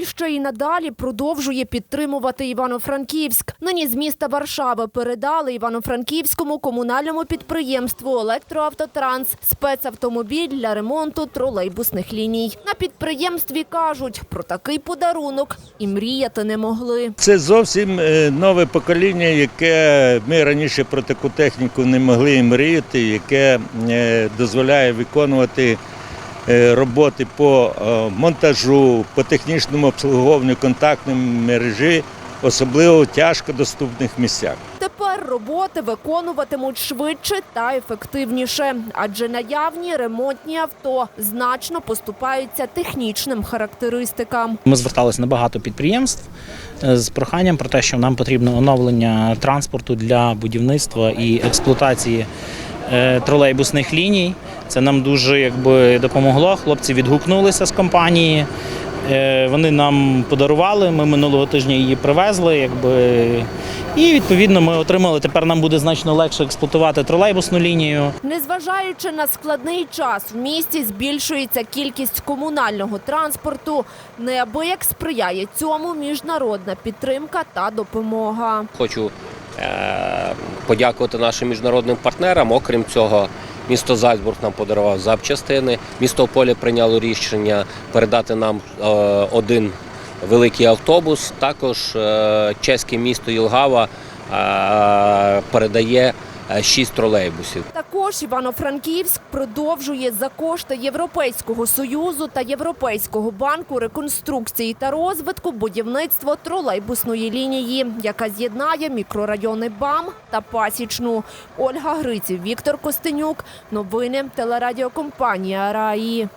Польща і надалі продовжує підтримувати Івано-Франківськ. Нині з міста Варшави передали Івано-Франківському комунальному підприємству Електроавтотранс спецавтомобіль для ремонту тролейбусних ліній. На підприємстві кажуть, про такий подарунок і мріяти не могли. Це зовсім е, нове покоління, яке ми раніше про таку техніку не могли і мріяти, яке е, дозволяє виконувати роботи по е, монтажу, по технічному обслуговуванню контактної мережі, особливо в тяжкодоступних місцях. Тепер роботи виконуватимуть швидше та ефективніше, адже наявні ремонтні авто значно поступаються технічним характеристикам. Ми зверталися на багато підприємств е, з проханням про те, що нам потрібно оновлення транспорту для будівництва і експлуатації е, тролейбусних ліній. Це нам дуже якби допомогло. Хлопці відгукнулися з компанії. Е, Вони нам подарували. Ми минулого тижня її привезли. Якби, і відповідно ми отримали. Тепер нам буде значно легше експлуатувати тролейбусну лінію. Незважаючи на складний час, в місті збільшується кількість комунального транспорту. Неабияк сприяє цьому міжнародна підтримка та допомога. Хочу е, подякувати нашим міжнародним партнерам. Окрім цього, місто Зальцбург нам подарував запчастини. Місто Поле прийняло рішення передати нам е, один великий автобус. Також е, чеське місто Єлгава е, передає шість тролейбусів. Також Івано-Франківськ продовжує за кошти Європейського союзу та Європейського банку реконструкції та розвитку будівництво тролейбусної лінії, яка з'єднає мікрорайони БАМ та Пасічну. Ольга Гриців, Віктор Костенюк. Новини телерадіокомпанія Раї.